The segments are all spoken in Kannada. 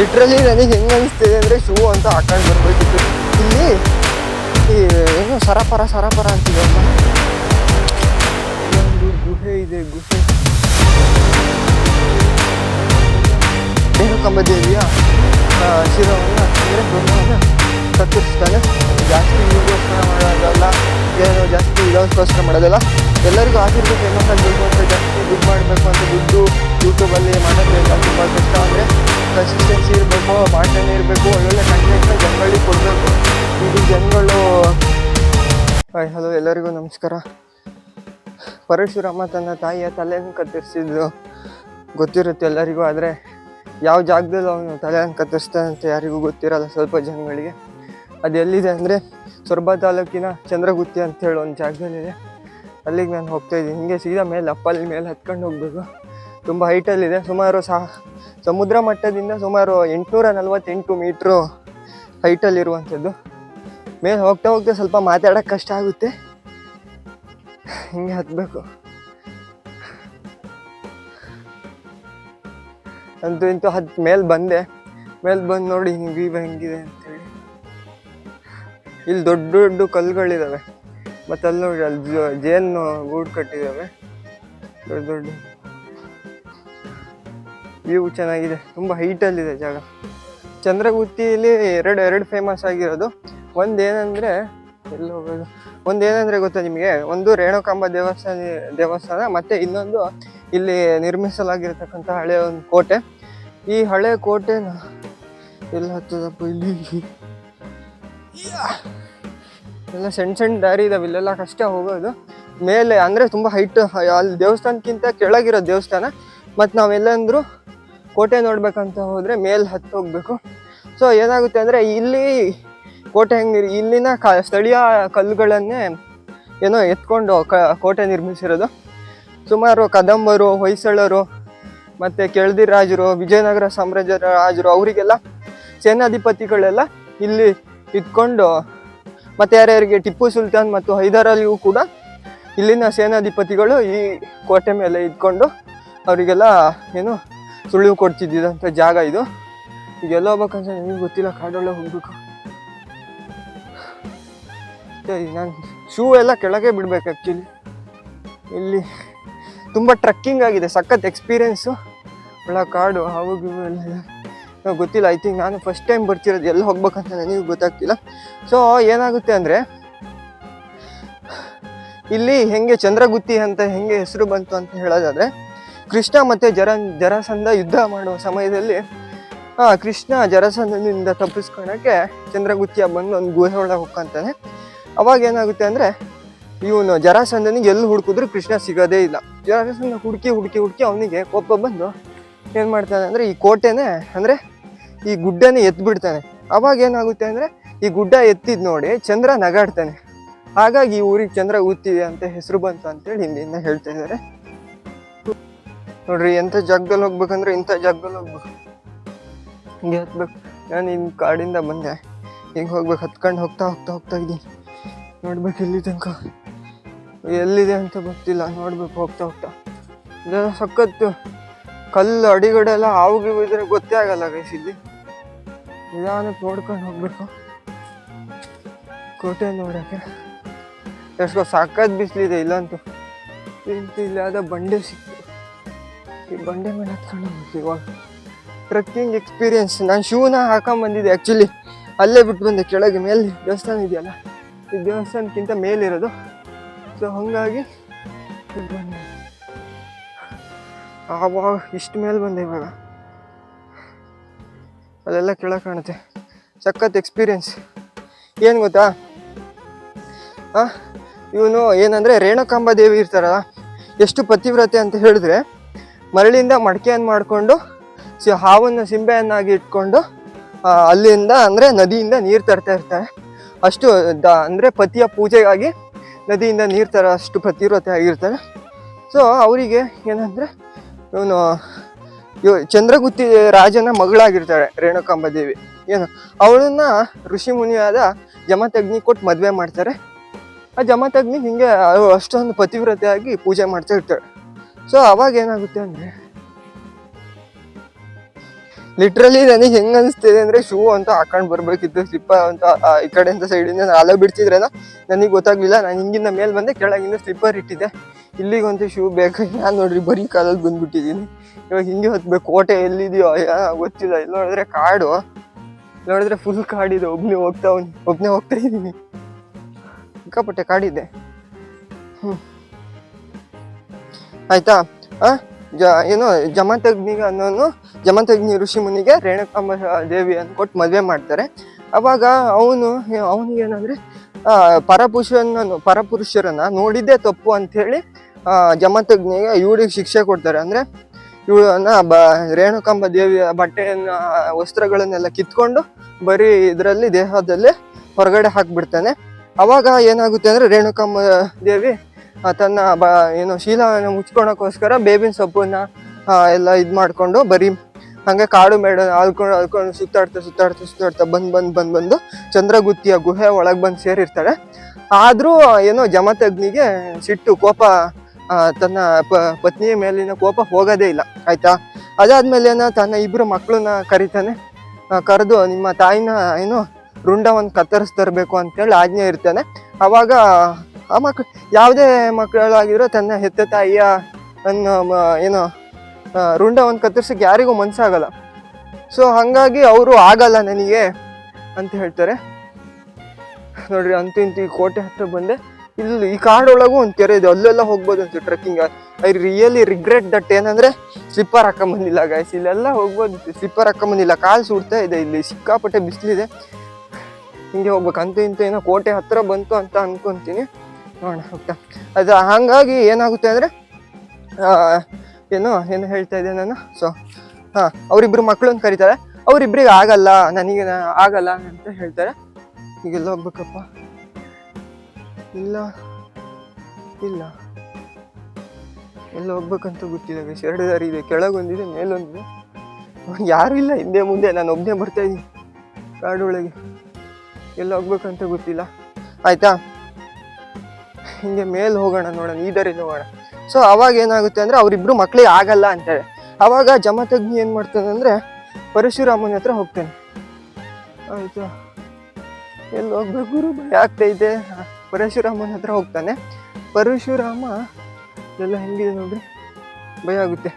ಲಿಟ್ರಲಿ ನನಗೆ ಹೆಂಗೆ ಅನಿಸ್ತಿದೆ ಅಂದರೆ ಶೂ ಅಂತ ಹಾಕೊಂಡು ಬರ್ಬೇಕಿತ್ತು. ಇಲ್ಲಿ ಏನು ಸರಪರ ಸರಪರ ಅಂತಿದೆ ಅಲ್ಲ ಒಂದು ಗುಹೆ ಇದೆ ಗುಹೆ. ಏನು ದೇವಿಯ ಆ, ಶಿರವನ್ನು ಅಂದರೆ ಬ್ರಹ್ಮವನ್ನು ಕತ್ತರಿಸ್ತಾನೆ ಜಾಸ್ತಿ ವೀಡಿಯೋಸ್ಕರ ಮಾಡೋದಲ್ಲ ಏನೋ ಜಾಸ್ತಿ ಇದಕ್ಕೋಸ್ಕರ ಮಾಡೋದಲ್ಲ. ಎಲ್ಲರಿಗೂ ಆಗಿರ್ಬೇಕು ಫೇಮಸ್ ಆಗಬೇಕು ಅಂತ ಜಾಸ್ತಿ ದುಡ್ಡು ಮಾಡಬೇಕು ಅಂತ ದುಡ್ಡು ಯೂಟ್ಯೂಬಲ್ಲಿ ಮಾಡೋದ್ರಿಂದ ತುಂಬ ಕಷ್ಟ. ಅಂದರೆ ಕನ್ಸಿಸ್ಟೆನ್ಸಿ ಇರಬೇಕು ಮಾಡ್ತಾನೆ ಇರಬೇಕು, ಒಳ್ಳೊಳ್ಳೆ ಕಂಟೆಂಟ್ನ ಜನಗಳಿಗೆ ಕೊಡಬೇಕು. ಇದು ಜನಗಳು. ಹಾಯ್ ಹಲೋ ಎಲ್ಲರಿಗೂ ನಮಸ್ಕಾರ. ಪರಶುರಾಮ ತನ್ನ ತಾಯಿಯ ತಲೆಯನ್ನು ಕತ್ತರಿಸಿದ್ದು ಗೊತ್ತಿರುತ್ತೆ ಎಲ್ಲರಿಗೂ, ಆದರೆ ಯಾವ ಜಾಗದಲ್ಲಿ ಅವನು ತಲೆಯನ್ನು ಕತ್ತರಿಸ್ತಾನೆ ಅಂತ ಯಾರಿಗೂ ಗೊತ್ತಿರಲ್ಲ ಸ್ವಲ್ಪ ಜನಗಳಿಗೆ. ಅದು ಎಲ್ಲಿದೆ ಅಂದರೆ ಸೊರಬ ತಾಲೂಕಿನ ಚಂದ್ರಗುತ್ತಿ ಅಂತ ಹೇಳೋ ಒಂದು ಜಾಗದಲ್ಲಿದೆ. ಅಲ್ಲಿಗೆ ನಾನು ಹೋಗ್ತಾ ಇದ್ದೀನಿ. ಹಿಂಗೆ ಸೀದಾ ಮೇಲೆ, ಅಪ್ಪಲ್ಲಿ ಮೇಲೆ ಹತ್ಕೊಂಡು ಹೋಗಬೇಕು. ತುಂಬ ಹೈಟಲ್ಲಿದೆ ಸುಮಾರು ಸಾ ಸಮುದ್ರ ಮಟ್ಟದಿಂದ ಸುಮಾರು ಎಂಟುನೂರ ನಲ್ವತ್ತೆಂಟು ಮೀಟ್ರು ಹೈಟಲ್ಲಿರುವಂಥದ್ದು ಮೇಲೆ ಹೋಗ್ತಾ ಹೋಗ್ತಾ ಸ್ವಲ್ಪ ಮಾತಾಡೋಕ್ಕೆ ಕಷ್ಟ ಆಗುತ್ತೆ. ಹಿಂಗೆ ಹತ್ತಬೇಕು ಅಂತೂ ಇಂತೂ ಹತ್ತು ಮೇಲೆ ಬಂದೆ. ಮೇಲೆ ಬಂದು ನೋಡಿ ಹಿಂಗೆ ಇವ ಹೆಂಗಿದೆ ಅಂತೇಳಿ. ಇಲ್ಲಿ ದೊಡ್ಡ ದೊಡ್ಡ ಕಲ್ಲುಗಳಿದ್ದಾವೆ ಮತ್ತು ಅಲ್ಲಿ ನೋಡಿ ಅಲ್ಲಿ ಜೇನು ಗೂಡು ಕಟ್ಟಿದ್ದಾವೆ ದೊಡ್ಡ ದೊಡ್ಡ ವ್ಯೂ ಚೆನ್ನಾಗಿದೆ. ತುಂಬ ಹೈಟಲ್ಲಿದೆ ಜಾಗ. ಚಂದ್ರಗುತ್ತಿಯಲ್ಲಿ ಎರಡು ಎರಡು ಫೇಮಸ್ ಆಗಿರೋದು. ಒಂದು ಏನಂದರೆ ಎಲ್ಲಿ ಹೋಗೋದು? ಒಂದು ಏನಂದರೆ ಗೊತ್ತಾ ನಿಮಗೆ? ಒಂದು ರೇಣುಕಾಂಬ ದೇವಸ್ಥಾನ ದೇವಸ್ಥಾನ, ಮತ್ತು ಇನ್ನೊಂದು ಇಲ್ಲಿ ನಿರ್ಮಿಸಲಾಗಿರ್ತಕ್ಕಂಥ ಹಳೆಯ ಒಂದು ಕೋಟೆ. ಈ ಹಳೆ ಕೋಟೆನ ಎಲ್ಲಿ ಹತ್ತದಪ್ಪ ಇಲ್ಲಿ. ಎಲ್ಲ ಸಣ್ಣ ಸಣ್ಣ ದಾರಿ ಇದಾವೆ. ಇಲ್ಲೆಲ್ಲ ಕಷ್ಟ ಹೋಗೋದು. ಮೇಲೆ ಅಂದರೆ ತುಂಬ ಹೈಟ್ ಅಲ್ಲಿ ದೇವಸ್ಥಾನಕ್ಕಿಂತ ಕೆಳಗಿರೋ ದೇವಸ್ಥಾನ. ಮತ್ತು ನಾವೆಲ್ಲಂದ್ರೂ ಕೋಟೆ ನೋಡ್ಬೇಕಂತ ಹೋದರೆ ಮೇಲೆ ಹತ್ತು ಹೋಗ್ಬೇಕು. ಸೊ ಏನಾಗುತ್ತೆ ಅಂದರೆ ಇಲ್ಲಿ ಕೋಟೆ ಹೆಂಗೆ ಇಲ್ಲಿನ ಕ, ಸ್ಥಳೀಯ ಕಲ್ಲುಗಳನ್ನೇ ಏನೋ ಎತ್ಕೊಂಡು ಕ, ಕೋಟೆ ನಿರ್ಮಿಸಿರೋದು. ಸುಮಾರು ಕದಂಬರು, ಹೊಯ್ಸಳರು, ಮತ್ತು ಕೆಳದಿ ರಾಜರು, ವಿಜಯನಗರ ಸಾಮ್ರಾಜ್ಯ ರಾಜರು, ಅವರಿಗೆಲ್ಲ ಸೇನಾಧಿಪತಿಗಳೆಲ್ಲ ಇಲ್ಲಿ ಇದ್ಕೊಂಡು, ಮತ್ತು ಯಾರ್ಯಾರಿಗೆ ಟಿಪ್ಪು ಸುಲ್ತಾನ್ ಮತ್ತು ಹೈದರಾಲಿಯೂ ಕೂಡ ಇಲ್ಲಿನ ಸೇನಾಧಿಪತಿಗಳು ಈ ಕೋಟೆ ಮೇಲೆ ಇದ್ಕೊಂಡು ಅವರಿಗೆಲ್ಲ ಏನು ಸುಳಿವು ಕೊಡ್ತಿದ್ದಂಥ ಜಾಗ ಇದು? ಈಗ ಎಲ್ಲ ಹೋಗ್ಬೇಕಂತ ನನಗೆ ಗೊತ್ತಿಲ್ಲ ಕಾಡೊಳ್ಳೆ ಹೋಗ್ಬೇಕು. ನಾನು ಶೂ ಎಲ್ಲ ಕೆಳಗೆ ಬಿಡ್ಬೇಕು ಆ್ಯಕ್ಚುಲಿ ಇಲ್ಲಿ ತುಂಬ ಟ್ರಕ್ಕಿಂಗ್ ಆಗಿದೆ, ಸಖತ್ ಎಕ್ಸ್ಪೀರಿಯೆನ್ಸು ಒಳ್ಳೆ ಕಾಡು, ಹಾವು ಎಲ್ಲ ಗೊತ್ತಿಲ್ಲ ಐ ಥಿಂಕ್ ನಾನು ಫಸ್ಟ್ ಟೈಮ್ ಬರ್ತಿರೋದು ಎಲ್ಲಿ ಹೋಗ್ಬೇಕಂತ ನನಗೆ ಗೊತ್ತಾಗ್ತಿಲ್ಲ. ಸೊ ಏನಾಗುತ್ತೆ ಅಂದರೆ, ಇಲ್ಲಿ ಹೆಂಗೆ ಚಂದ್ರಗುತ್ತಿ ಅಂತ ಹೆಂಗೆ ಹೆಸರು ಬಂತು ಅಂತ ಹೇಳೋದಾದ್ರೆ ಕೃಷ್ಣ ಮತ್ತು ಜರ ಜರಸಂಧ ಯುದ್ಧ ಮಾಡುವ ಸಮಯದಲ್ಲಿ ಕೃಷ್ಣ ಜರಾಸಂಧನಿಂದ ತಪ್ಪಿಸ್ಕೊಳಕ್ಕೆ ಚಂದ್ರಗುತ್ತಿಯ ಬಂದು ಒಂದು ಗುಹೆ ಒಳಗೆ ಹೋಗ್ಕೊಂತಾನೆ. ಅವಾಗ ಏನಾಗುತ್ತೆ ಅಂದರೆ, ಇವನು ಜರಾಸಂಧನಿಗೆ ಎಲ್ಲಿ ಹುಡುಕಿದ್ರು ಕೃಷ್ಣ ಸಿಗೋದೇ ಇಲ್ಲ. ಜರಾಸಂಧ ಹುಡುಕಿ ಹುಡುಕಿ ಹುಡುಕಿ ಅವನಿಗೆ ಕೋಪ ಬಂದು ಏನು ಮಾಡ್ತಾನೆ ಅಂದರೆ, ಈ ಕೋಟೆನೇ ಅಂದರೆ, ಈ ಗುಡ್ಡನೇ ಎತ್ತಿಬಿಡ್ತಾನೆ ಅವಾಗ ಏನಾಗುತ್ತೆ ಅಂದರೆ, ಈ ಗುಡ್ಡ ಎತ್ತಿದ್ ನೋಡಿ ಚಂದ್ರ ನಗಾಡ್ತಾನೆ. ಹಾಗಾಗಿ ಈ ಊರಿಗೆ ಚಂದ್ರ ಊದ್ತಿದೆ ಅಂತ ಹೆಸರು ಬಂತು ಅಂತೇಳಿ ಹಿಂದಿನ ಹೇಳ್ತಾ ಇದ್ದಾರೆ. ನೋಡ್ರಿ, ಎಂಥ ಜಾಗದಲ್ಲಿ ಹೋಗ್ಬೇಕಂದ್ರೆ ಇಂಥ ಜಾಗದಲ್ಲಿ ಹೋಗ್ಬೇಕು. ಹಿಂಗೆ ಹತ್ಬೇಕು. ನಾನು ನಿಮ್ಮ ಕಾಡಿಂದ ಬಂದೆ. ಹಿಂಗೆ ಹೋಗ್ಬೇಕು, ಹತ್ಕೊಂಡು ಹೋಗ್ತಾ ಹೋಗ್ತಾ ಹೋಗ್ತಾ ಇದ್ದೀನಿ. ನೋಡ್ಬೇಕು ಇಲ್ಲಿ ತನಕ. ಎಲ್ಲಿದೆ ಅಂತ ಗೊತ್ತಿಲ್ಲ, ನೋಡ್ಬೇಕು ಹೋಗ್ತಾ ಹೋಗ್ತಾ. ಇದೆಲ್ಲ ಸಖತ್ತು. ಕಲ್ಲು ಅಡಿಗಡೆಲ್ಲ ಹಾವು ಗೀವು ಇದ್ರೆ ಗೊತ್ತೇ ಆಗಲ್ಲ ಗೈಸ್ ಇಲ್ಲಿ. ನಿಧಾನಕ್ಕೆ ನೋಡ್ಕೊಂಡು ಹೋಗ್ಬೇಕು. ಕೋಟೆ ನೋಡೋಕ್ಕೆ. ಎಷ್ಟೋ ಸಖತ್ ಬಿಸಿಲಿದೆ ಇಲ್ಲಂತೂ. ಇಂತ ಯಾವ್ದೋ ಬಂಡೆ ಸಿಕ್ತು. ಈ ಬಂಡೆ ಮೇಲೆ ಹತ್ಕೊಂಡು ಇವಾಗ ಟ್ರಕ್ಕಿಂಗ್ ಎಕ್ಸ್ಪೀರಿಯನ್ಸ್. ನಾನು ಶೂನ ಹಾಕೊಂಬಂದಿದ್ದೆ ಆ್ಯಕ್ಚುಲಿ ಅಲ್ಲೇ ಬಿಟ್ಟು ಬಂದೆ, ಕೆಳಗೆ ಮೇಲೆ. ದೇವಸ್ಥಾನ ಇದೆಯಲ್ಲ? ಈ ದೇವಸ್ಥಾನಕ್ಕಿಂತ ಮೇಲಿರೋದು. ಸೊ ಹಾಗಾಗಿ ಆವಾಗ ಇಷ್ಟು ಮೇಲೆ ಬಂದೆ ಇವಾಗ. ಅಲ್ಲೆಲ್ಲ ಕೆಳಗೆ ಕಾಣುತ್ತೆ. ಸಖತ್ ಎಕ್ಸ್ಪೀರಿಯನ್ಸ್. ಏನು ಗೊತ್ತಾ? ಹಾಂ ಇವನು ಏನಂದರೆ ರೇಣುಕಾಂಬ ದೇವಿ ಇರ್ತಾರಲ್ಲ, ಎಷ್ಟು ಪತಿವ್ರತೆ ಅಂತ ಹೇಳಿದ್ರೆ ಮರಳಿಂದ ಮಡಕೆಯನ್ನು ಮಾಡಿಕೊಂಡು, ಸಿ ಹಾವನ್ನು ಸಿಂಬೆಯನ್ನಾಗಿ ಇಟ್ಕೊಂಡು ಅಲ್ಲಿಂದ ಅಂದರೆ ನದಿಯಿಂದ ನೀರು ತರ್ತಾ ಇರ್ತಾರೆ. ಅಷ್ಟು ದ, ಅಂದರೆ ಪತಿಯ ಪೂಜೆಗಾಗಿ ನದಿಯಿಂದ ನೀರು ತರ ಅಷ್ಟು ಪತಿವ್ರತೆ ಆಗಿರ್ತಾರೆ. ಸೊ ಅವರಿಗೆ ಏನಂದರೆ, ಇವನು ಇವ್ ಚಂದ್ರಗುತ್ತಿ ರಾಜನ ಮಗಳಾಗಿರ್ತಾಳೆ, ರೇಣುಕಾಂಬ ದೇವಿ. ಏನು, ಅವಳನ್ನ ಋಷಿ ಮುನಿಯಾದ ಜಮತಗ್ನಿ ಕೊಟ್ಟು ಮದುವೆ ಮಾಡ್ತಾರೆ. ಆ ಜಮತಗ್ನಿ ಹಿಂಗೆ ಅಷ್ಟೊಂದು ಪತಿವ್ರತೆಯಾಗಿ ಪೂಜೆ ಮಾಡ್ತಾ ಇರ್ತಾಳೆ. ಸೊ ಅವಾಗ ಏನಾಗುತ್ತೆ ಅಂದರೆ ಲಿಟ್ರಲಿ ನನಗೆ ಹೆಂಗ್ ಅನಿಸ್ತಿದೆ ಅಂದ್ರೆ ಶೂ ಅಂತ ಹಾಕೊಂಡು ಬರಬೇಕಿತ್ತು ಸ್ಲಿಪ್ಪ ಅಂತ ಈ ಕಡೆಯಿಂದ ಸೈಡಿಂದ ಅಲೋ ಬಿಡ್ತಿದ್ರೇನ, ನನಗೆ ಗೊತ್ತಾಗ್ಲಿಲ್ಲ. ನಾನು ಹಿಂಗಿಂದ ಮೇಲ್ ಬಂದೆ, ಕೆಳಗಿಂದ ಸ್ಲಿಪ್ಪರ್ ಇಟ್ಟಿದ್ದೆ. ಇಲ್ಲಿಗಂತೂ ಶೂ ಬೇಕು. ನಾನು ನೋಡ್ರಿ, ಬರೀ ಕಾಲಲ್ಲಿ ಬಂದ್ಬಿಟ್ಟಿದ್ದೀನಿ ಇವಾಗ ಹಿಂಗೆ ಹೊತ್ಬೇಕು. ಕೋಟೆ ಎಲ್ಲಿದೆಯೋ ಗೊತ್ತಿಲ್ಲ. ಇಲ್ಲಿ ನೋಡಿದ್ರೆ ಕಾಡು. ನೋಡಿದ್ರೆ ಫುಲ್ ಕಾಡಿದೆ. ಒಬ್ಬನೇ ಹೋಗ್ತಾ ಒಬ್ನೇ ಹೋಗ್ತಾ ಇದ್ದೀನಿ. ಸಿಕ್ಕಾಪಟ್ಟೆ ಕಾಡಿದೆ. ಹ್ಮ್. ಆಯ್ತಾ? ಜ ಏನು ಜಮತಗ್ನಿಗೆ ಅನ್ನೋನು ಜಮತಗ್ನಿ ಋಷಿ ಮುನಿಗೆ ರೇಣುಕಾಂಬ ದೇವಿ ಅಂತ ಕೊಟ್ಟು ಮದುವೆ ಮಾಡ್ತಾರೆ. ಅವಾಗ ಅವನು ಅವನಿಗೆ ಏನಂದ್ರೆ ಆ, ಪರಪುರುಷನ ಪರಪುರುಷರನ್ನ ನೋಡಿದ್ದೇ ತಪ್ಪು ಆ, ಜಮತಗ್ನಿಗೆ ಇವಳಿಗೆ ಶಿಕ್ಷೆ ಕೊಡ್ತಾರೆ. ಅಂದ್ರೆ ಇವಳನ್ನ ಬ ರೇಣುಕಾಂಬ ದೇವಿಯ ಬಟ್ಟೆಯನ್ನ ವಸ್ತ್ರಗಳನ್ನೆಲ್ಲ ಕಿತ್ಕೊಂಡು ಬರೀ ಇದರಲ್ಲಿ ದೇಹದಲ್ಲಿ ಹೊರಗಡೆ ಹಾಕ್ಬಿಡ್ತಾನೆ. ಅವಾಗ ಏನಾಗುತ್ತೆ ಅಂದ್ರೆ ರೇಣುಕಾಂಬ ದೇವಿ ತನ್ನ ಬ, ಏನು ಶೀಲವನ್ನು ಮುಚ್ಕೊಳಕ್ಕೋಸ್ಕರ ಬೇವಿನ ಸೊಪ್ಪನ್ನ ಎಲ್ಲ ಇದು ಮಾಡಿಕೊಂಡು ಬರೀ ಹಂಗೆ ಕಾಡು ಮೇಡ ಅಲ್ಕೊಂಡು ಅಲ್ಕೊಂಡು ಸುತ್ತಾಡ್ತಾ ಸುತ್ತಾಡ್ತಾ ಸುತ್ತಾಡ್ತಾ ಬಂದು ಬಂದು ಬಂದು ಬಂದು ಚಂದ್ರಗುತ್ತಿಯ ಗುಹೆ ಒಳಗೆ ಬಂದು ಸೇರಿರ್ತಾಳೆ ಆದರೂ ಏನೋ ಜಮತಗ್ನಿಗೆ ಸಿಟ್ಟು, ಕೋಪ ತನ್ನ ಪ, ಪತ್ನಿಯ ಮೇಲಿನ ಕೋಪ ಹೋಗೋದೇ ಇಲ್ಲ, ಆಯಿತಾ? ಏನ, ತನ್ನ ಇಬ್ಬರು ಮಕ್ಕಳನ್ನ ಕರಿತಾನೆ. ಕರೆದು ನಿಮ್ಮ ತಾಯಿನ, ಏನು, ರುಂಡವನ್ನು ಕತ್ತರಿಸ್ತರಬೇಕು ಅಂತೇಳಿ ಆಜ್ಞೆ ಇರ್ತಾನೆ ಅವಾಗ ಆ ಮಕ್ಳು, ಯಾವುದೇ ಮಕ್ಕಳಾಗಿದ್ರು ತನ್ನ ಹೆತ್ತ ತಾಯಿಯ ನನ್ನ ಏನು ರುಂಡ ರುಂಡವನ್ನು ಕತ್ತರಿಸಕ್ಕೆ ಯಾರಿಗೂ ಮನಸ್ಸಾಗಲ್ಲ. ಸೊ ಹಾಗಾಗಿ ಅವರು ಆಗಲ್ಲ ನನಗೆ ಅಂತ ಹೇಳ್ತಾರೆ. ನೋಡ್ರಿ, ಅಂತೂ ಇಂತೂ ಈ ಕೋಟೆ ಹತ್ರ ಬಂದೆ. ಇಲ್ಲಿ ಈ ಕಾಡೊಳಗೂ ಒಂದು ಕೆರೆ ಇದೆ, ಅಲ್ಲೆಲ್ಲ ಹೋಗ್ಬೋದು ಅಂತ trekking I really regret that ಏನಂದ್ರೆ ಸ್ಲಿಪ್ಪರ್ ಹಾಕೊಂಬಂದಿಲ್ಲ ಗಾಯ್ಸ್ ಇಲ್ಲೆಲ್ಲ ಹೋಗ್ಬೋದು ಸ್ಲಿಪ್ಪರ್ ಹಾಕೊಂಬಂದಿಲ್ಲ. ಕಾಲು ಸುಡ್ತಾ ಇದೆ, ಇಲ್ಲಿ ಸಿಕ್ಕಾಪಟ್ಟೆ ಬಿಸಿಲಿದೆ. ಹಿಂಗೆ ಹೋಗ್ಬೇಕು. ಅಂತ ಇಂತೂ ಏನೋ ಕೋಟೆ ಹತ್ತಿರ ಬಂತು ಅಂತ ಅನ್ಕೊಂತೀನಿ. ನೋಡೋಣ ಓಕೆ ಅದು ಹಾಗಾಗಿ ಏನಾಗುತ್ತೆ ಅಂದರೆ ಏನು ಏನು ಹೇಳ್ತಾ ಇದ್ದೆ ನಾನು? ಸೊ ಹಾಂ, ಅವರಿಬ್ರು ಮಕ್ಕಳನ್ನು ಕರೀತಾರೆ. ಅವರಿಬ್ರಿಗೆ ಆಗಲ್ಲ, ನನಗೆ ಆಗಲ್ಲ ಅಂತ ಹೇಳ್ತಾರೆ. ಈಗೆಲ್ಲ ಹೋಗ್ಬೇಕಪ್ಪ. ಇಲ್ಲ ಇಲ್ಲ. ಎಲ್ಲ ಹೋಗ್ಬೇಕಂತ ಗೊತ್ತಿಲ್ಲ ಗೈಸ್ ಎರಡು ದಾರಿ ಇದೆ. ಕೆಳಗೊಂದಿದೆ, ಮೇಲೊಂದಿದೆ. ಯಾರು ಇಲ್ಲ. ಹಿಂದೆ, ಮುಂದೆ, ನಾನು ಒಬ್ಬನೇ ಬರ್ತಾ ಇದ್ದೀನಿ. ಕಾಡೊಳಗೆ ಎಲ್ಲ ಹೋಗ್ಬೇಕಂತ ಗೊತ್ತಿಲ್ಲ. ಆಯ್ತಾ? ಹಿಂಗೆ ಮೇಲೆ ಹೋಗೋಣ ನೋಡೋಣ, ಈ ದಾರಿಲಿ ಹೋಗೋಣ. ಸೊ ಅವಾಗ ಏನಾಗುತ್ತೆ ಅಂದರೆ ಅವರಿಬ್ರು ಮಕ್ಕಳಿಗೆ ಆಗಲ್ಲ ಅಂತಾರೆ. ಅವಾಗ ಜಮತಗ್ನಿ ಏನು ಮಾಡ್ತಾನೆ ಅಂದರೆ ಪರಶುರಾಮನ ಹತ್ರ ಹೋಗ್ತಾನೆ. ಆಯಿತು? ಎಲ್ಲಿ ಹೋಗ್ಬೇಕು ಗುರು? ಭಯ ಆಗ್ತೈತೆ ಪರಶುರಾಮನ ಹತ್ರ ಹೋಗ್ತಾನೆ. ಪರಶುರಾಮ ಎಲ್ಲ ಹೆಂಗಿದೆ ನೋಡ್ರಿ? ಭಯ ಆಗುತ್ತೆ.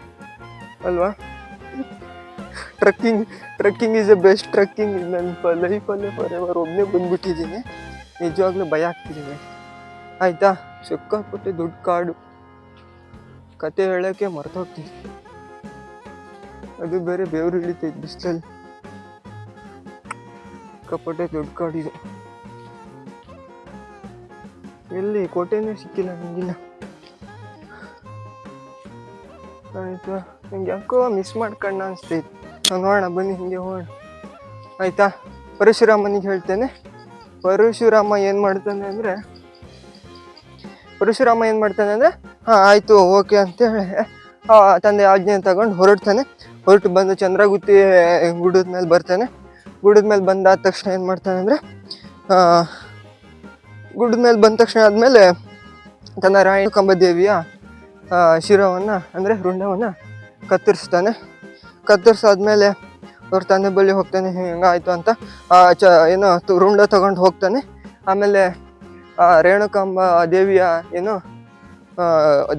ಅಲ್ವಾ? Trekking trekking is a best trekking. ನನ್ನ ಲೈಫಲ್ಲೇ ಎವರ್ ಒಬ್ಬನೇ ಬಂದ್ಬಿಟ್ಟಿದ್ದೀನಿ. ನಿಜವಾಗ್ಲೂ ಭಯ ಆಗ್ತಿದ್ದೀನಿ. ಆಯ್ತಾ? ಸಿಕ್ಕಾಪಟ್ಟೆ ದುಡ್ಡು ಕಾಡು. ಕತೆ ಹೇಳೋಕ್ಕೆ ಮರ್ತೋಗ್ತೀನಿ. ಅದು ಬೇರೆ ಬೆವರು ಇಳಿತೈತೆ ಬಿಸಿಲಲ್ಲಿ. ಸಿಕ್ಕಾಪಟ್ಟೆ ದುಡ್ಡು ಕಾಡಿದೆ. ಎಲ್ಲಿ? ಕೋಟೆನೇ ಸಿಕ್ಕಿಲ್ಲ ನನಗಿನ್ನ ಆಯ್ತಾ? ನಂಗೆ ಯಾಕೋ ಮಿಸ್ ಮಾಡ್ಕಣ್ಣ ಅನಿಸ್ತೈತೆ. ನೋಡೋಣ ಬನ್ನಿ ಹಿಂಗೆ ಹೋಗೋಣ. ಆಯ್ತಾ? ಪರಶುರಾಮನಿಗೆ ಹೇಳ್ತೇನೆ. ಪರಶುರಾಮ ಏನು ಮಾಡ್ತಾನೆ ಅಂದರೆ ಪರಶುರಾಮ ಏನು ಮಾಡ್ತಾನೆ ಅಂದರೆ, ಹಾಂ, ಆಯಿತು, ಓಕೆ ಅಂತೇಳಿ ತಂದೆ ಆಜ್ಞೆ ತಗೊಂಡು ಹೊರಡ್ತಾನೆ. ಹೊರಟು ಬಂದು ಚಂದ್ರಗುತ್ತಿ ಗುಡದ ಮೇಲೆ ಬರ್ತಾನೆ. ಗುಡದ ಮೇಲೆ ಬಂದಾದ ತಕ್ಷಣ ಏನು ಮಾಡ್ತಾನೆ ಅಂದರೆ ಗುಡದ ಮೇಲೆ ಬಂದ ತಕ್ಷಣ ಆದಮೇಲೆ ತನ್ನ ರಾಯಣ ಕಂಬದೇವಿಯ ಶಿರವನ್ನು ಅಂದರೆ ರುಂಡವನ್ನು ಕತ್ತರಿಸ್ತಾನೆ. ಕತ್ತರಿಸಾದ್ಮೇಲೆ ಅವ್ರ ತಂದೆ ಬಳಿ ಹೋಗ್ತಾನೆ ಹಿಂಗಾಯಿತು ಅಂತ ಚ, ಏನೋ ರುಂಡ ತಗೊಂಡು ಹೋಗ್ತಾನೆ. ಆಮೇಲೆ ಆ ರೇಣುಕಾಂಬ ದೇವಿಯ ಏನು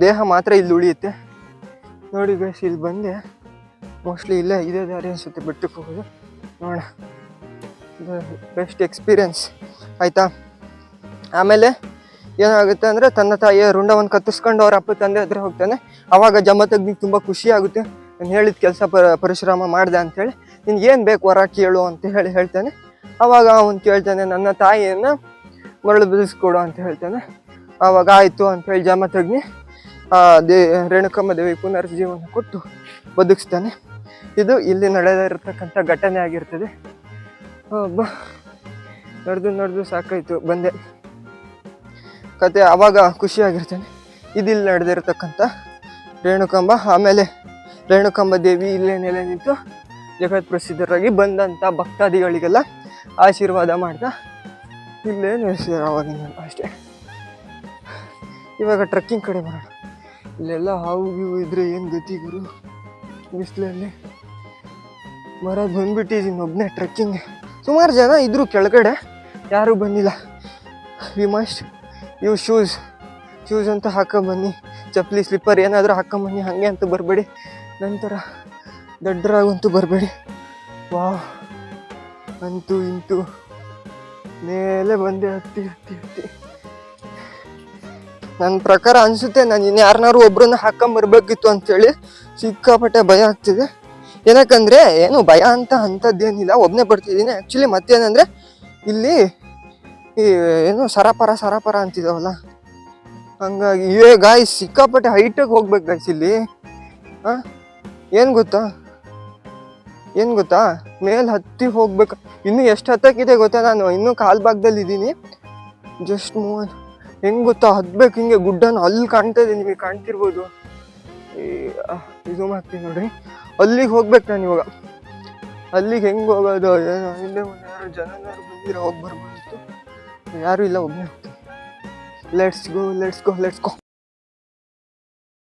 ದೇಹ ಮಾತ್ರ ಇಲ್ಲಿ ಉಳಿಯುತ್ತೆ. ನೋಡಿ ಗೈಸ್ ಇಲ್ಲಿ ಬಂದೆ. ಮೋಸ್ಟ್ಲಿ ಇಲ್ಲೇ ಇದೇ ದಾರಿ ಅನಿಸುತ್ತೆ ಬೆಟ್ಟಕ್ಕೆ ಹೋಗೋದು ನೋಡೋಣ ಬೆಸ್ಟ್ ಎಕ್ಸ್ಪೀರಿಯನ್ಸ್ ಆಯಿತಾ? ಆಮೇಲೆ ಏನಾಗುತ್ತೆ ಅಂದರೆ, ತನ್ನ ತಾಯಿಯ ರುಂಡವನ್ನು ಕತ್ತಿಸ್ಕೊಂಡು ಅವ್ರ ಅಪ್ಪ ತಂದೆ ಹತ್ರ ಹೋಗ್ತಾನೆ. ಅವಾಗ ಜಮತಗ್ನಿಗೆ ತುಂಬ ಖುಷಿ ಆಗುತ್ತೆ. ನಾನು ಹೇಳಿದ ಕೆಲಸ ಪರ ಪರಿಶ್ರಮ ಮಾಡಿದೆ ಅಂತೇಳಿ ನಿನ್ಗೆ ಏನು ಬೇಕು ವರ ಕೇಳು ಅಂತ ಹೇಳಿ ಹೇಳ್ತಾನೆ. ಅವಾಗ ಅವನು ಕೇಳ್ತಾನೆ, ನನ್ನ ತಾಯಿಯನ್ನು ಮರಳು ಬಿಡಿಸ್ಕೊಡು ಅಂತ ಹೇಳ್ತಾನೆ ಆವಾಗ ಆಯಿತು ಅಂತ ಹೇಳಿ ಜಮತಗ್ನಿ ಆ, ದೇ, ರೇಣುಕಮ್ಮ ದೇವಿ ಪುನರ್ಜೀವನ ಕೊಟ್ಟು ಬದುಕಿಸ್ತಾನೆ. ಇದು ಇಲ್ಲಿ ನಡೆದಿರತಕ್ಕಂಥ ಘಟನೆ ಆಗಿರ್ತದೆ. ಒಬ್ಬ ನಡೆದು ನಡೆದು ಸಾಕಾಯಿತು, ಬಂದೆ. ಕತೆ ಆವಾಗ ಖುಷಿಯಾಗಿರ್ತಾನೆ ಇದಿಲ್ಲಿ ನಡೆದಿರತಕ್ಕಂಥ ರೇಣುಕಂಬ ಆಮೇಲೆ ರೇಣುಕಂಬ ದೇವಿ ಇಲ್ಲೇ ನೆಲೆ ನಿಂತು ಜಗತ್ ಪ್ರಸಿದ್ಧರಾಗಿ ಬಂದಂಥ ಭಕ್ತಾದಿಗಳಿಗೆಲ್ಲ ಆಶೀರ್ವಾದ ಮಾಡ್ತಾ ಇಲ್ಲೇ ನೆಲೆಸಿದಾರೆ ಅವಾಗಿನ ಅಷ್ಟೇ. ಇವಾಗ ಟ್ರಕ್ಕಿಂಗ್ ಕಡೆ ಬರೋಣ. ಇಲ್ಲೆಲ್ಲ ಹಾವು ಗೀವು ಇದ್ರೆ ಏನು ಗತಿ ಗುರು? ಬಿಸಿಲಲ್ಲಿ. ಮರ ಬಂದ್ಬಿಟ್ಟಿದ್ದೀನಿ ಒಬ್ಬನೇ ಟ್ರೆಕ್ಕಿಂಗ್ ಸುಮಾರು ಜನ ಇದ್ರು ಕೆಳಗಡೆ, ಯಾರೂ ಬಂದಿಲ್ಲ. ವಿ ಮಸ್ಟ್ ಇವು ಶೂಸ್ ಶೂಸ್ ಅಂತ ಹಾಕೊಂಬನ್ನಿ. ಚಪ್ಪಲಿ ಸ್ಲಿಪ್ಪರ್ ಏನಾದರೂ ಹಾಕೊಂಬನ್ನಿ, ಹಾಗೆ ಅಂತ ಬರಬೇಡಿ. ನಂತರ ದಡ್ಡರಾಗಂತೂ ಬರಬೇಡಿ. ವಾವ್. ಅಂತೂ, ಇಂತೂ. ಮೇಲೆ ಬಂದೆ, ಹತ್ತಿ ಹತ್ತಿ ಹತ್ತಿ. ನನ್ನ ಪ್ರಕಾರ ಅನಿಸುತ್ತೆ, ನಾನು ಇನ್ನು ಯಾರನ್ನಾರು ಒಬ್ಬರನ್ನ ಹಾಕೊಂಬರ್ಬೇಕಿತ್ತು ಅಂತೇಳಿ ಸಿಕ್ಕಾಪಟ್ಟೆ ಭಯ ಆಗ್ತಿದೆ. ಏನಕ್ಕಂದ್ರೆ, ಏನು ಭಯ ಅಂತ ಅಂಥದ್ದೇನಿಲ್ಲ. ಒಬ್ಬನೇ ಬರ್ತಿದ್ದೀನಿ. ಆ್ಯಕ್ಚುಲಿ ಮತ್ತೇನಂದರೆ, ಇಲ್ಲಿ ಈ ಏನು ಸರಪರ ಸರಪರ ಅಂತಿದಾವಲ್ಲ. ಹಂಗಾಗಿ ಇವೇ ಗಾಯ್ಸ್ ಸಿಕ್ಕಾಪಟ್ಟೆ ಹೈಟಾಗಿ ಹೋಗ್ಬೇಕು ಗಾಯ್ಸ್ ಇಲ್ಲಿ. ಹಾಂ? ಏನು ಗೊತ್ತಾ? ಏನು ಗೊತ್ತಾ? ಮೇಲೆ ಹತ್ತಿ ಹೋಗ್ಬೇಕು. ಇನ್ನು ಎಷ್ಟು ಹತ್ತಕ್ಕಿದೆ ಗೊತ್ತಾ ನಾನು? ಇನ್ನೂ ಕಾಲ್ ಭಾಗದಲ್ಲಿ ಇದ್ದೀನಿ. ಜಸ್ಟ್ ಮೂವ್ ಹೆಂಗೆ ಗೊತ್ತಾ? ಹತ್ಬೇಕು ಹಿಂಗೆ ಗುಡ್ಡನ ಅಲ್ಲಿ ಕಾಣ್ತಾ ಇದೆ ನಿಮಗೆ ಕಾಣ್ತಿರ್ಬೋದು. ಇದು ಮಾಡ್ತೀನಿ ನೋಡ್ರಿ ಅಲ್ಲಿಗೆ ಹೋಗ್ಬೇಕು ನಾನು ಇವಾಗ. ಅಲ್ಲಿಗೆ ಹೆಂಗೆ ಹೋಗೋದು? ಏನೋ ಹಿಂದೆ ಮುಂದೆ ಯಾರು ಜನನಾರು ಬಂದಿರೋ ಹೋಗಿ ಬರ್ಬೋದಿತ್ತು ಯಾರು ಇಲ್ಲ ಹೋಗ್ತೀನಿ. Let's go let's go let's go